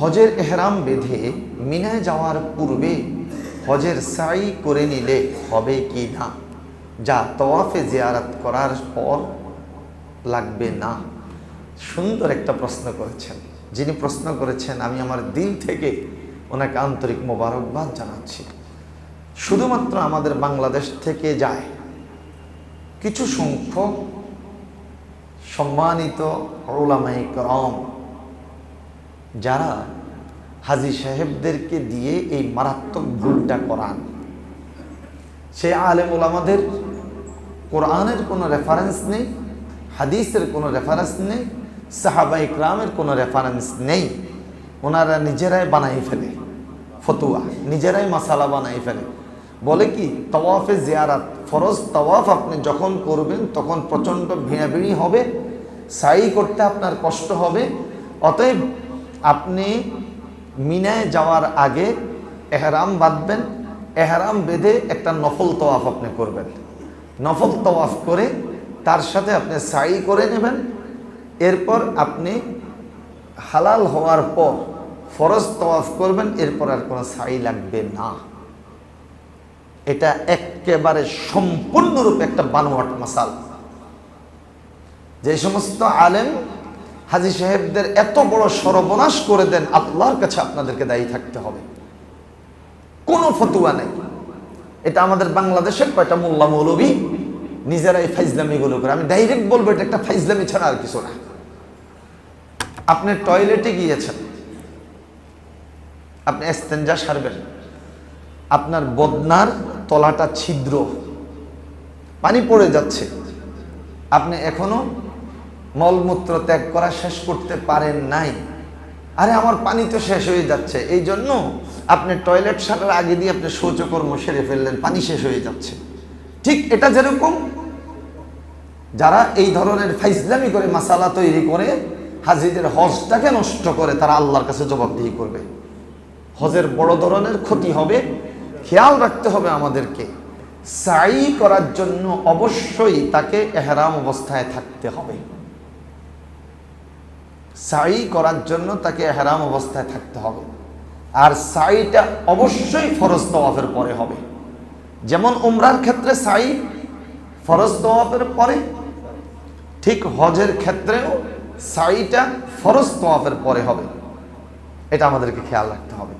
হজের এহরাম বেঁধে মিনায় যাওয়ার পূর্বে হজের সাই করে নিলে হবে কি না? যা তওয়াফে জিয়ারাত করার পর লাগবে না? সুন্দর একটা প্রশ্ন করেছেন। যিনি প্রশ্ন করেছেন, আমি আমার দিল থেকে ওনাকে আন্তরিক মোবারকবাদ জানাচ্ছি। শুধুমাত্র আমাদের বাংলাদেশ থেকে যায় কিছু সংখ্যক সম্মানিত ওলামাই করম যারা হাজি সাহেবদেরকে দিয়ে এই মারাত্মক ভুলটা করান। সে আলেম ওলামাদের কোরআনের কোনো রেফারেন্স নেই, হাদিসের কোনো রেফারেন্স নেই, সাহাবা ইকরামের কোনো রেফারেন্স নেই। ওনারা নিজেরাই বানাই ফেলে, ফতুয়া, নিজেরাই মাসালা বানাই ফেলে। বলে কি, তওয়াফে জিয়ারাত, ফরজ তওয়াফ আপনি যখন করবেন তখন প্রচণ্ড ভিড়াভিড়ি হবে সাই করতে আপনার কষ্ট হবে, অতএব আপনি মিনায় যাওয়ার আগে এহরাম বাঁধবেন, এহরাম বেঁধে একটা নফল তওয়াফ আপনি করবেন। নফল তওয়াফ করে তার সাথে আপনি সাই করে নেবেন। এরপর আপনি হালাল হওয়ার পর ফরজ তওয়াফ করবেন, এরপর আর কোনো সাই লাগবে না। এটা একেবারে সম্পূর্ণরূপে একটা বানোয়াট মাসাল। যে সমস্ত আলেম হাজি সাহেবদের এত বড় সর্বনাশ করে দেন, আল্লাহর কাছে আপনাদেরকে দায়ী থাকতে হবে। কোনো ফতুয়া নেই। এটা আমাদের বাংলাদেশের কয়টা মোল্লা মৌলবী? নিজেরাই ফাইজলামিগুলো করে। আমি ডাইরেক্ট বলব, এটা একটা ফাইজলামি ছাড়া আর কিছু না। আপনি টয়লেটে গিয়েছেন, আপনি এস্তেঞ্জা সারবেন, আপনার বদনার তলাটা ছিদ্র, পানি পড়ে যাচ্ছে, আপনি এখনও মলমূত্র ত্যাগ করা শেষ করতে পারেন নাই। আরে, আমার পানি তো শেষ হয়ে যাচ্ছে। এই জন্য আপনি টয়লেট সারার আগে দিয়ে আপনি শৌচকর্ম সেরে ফেললেন, পানি শেষ হয়ে যাচ্ছে। ঠিক এটা যেরকম, যারা এই ধরনের ফাইজলামি করে, মাসালা তৈরি করে, হাজিদের হজটাকে নষ্ট করে, তারা আল্লাহর কাছে জবাবদিহি করবে। হজের বড় ধরনের ক্ষতি হবে, খেয়াল রাখতে হবে আমাদেরকে। সাই করার জন্য অবশ্যই তাকে এহরাম অবস্থায় থাকতে হবে। সাই করার জন্য তাকে হেরাম অবস্থায় থাকতে হবে। আর সাইটা অবশ্যই ফরজ তওয়াফের পরে হবে। যেমন উমরার ক্ষেত্রে সাই ফরজ তওয়াফের পরে, ঠিক হজের ক্ষেত্রেও সাইটা ফরজ তওয়াফের পরে হবে। এটা আমাদেরকে খেয়াল রাখতে হবে।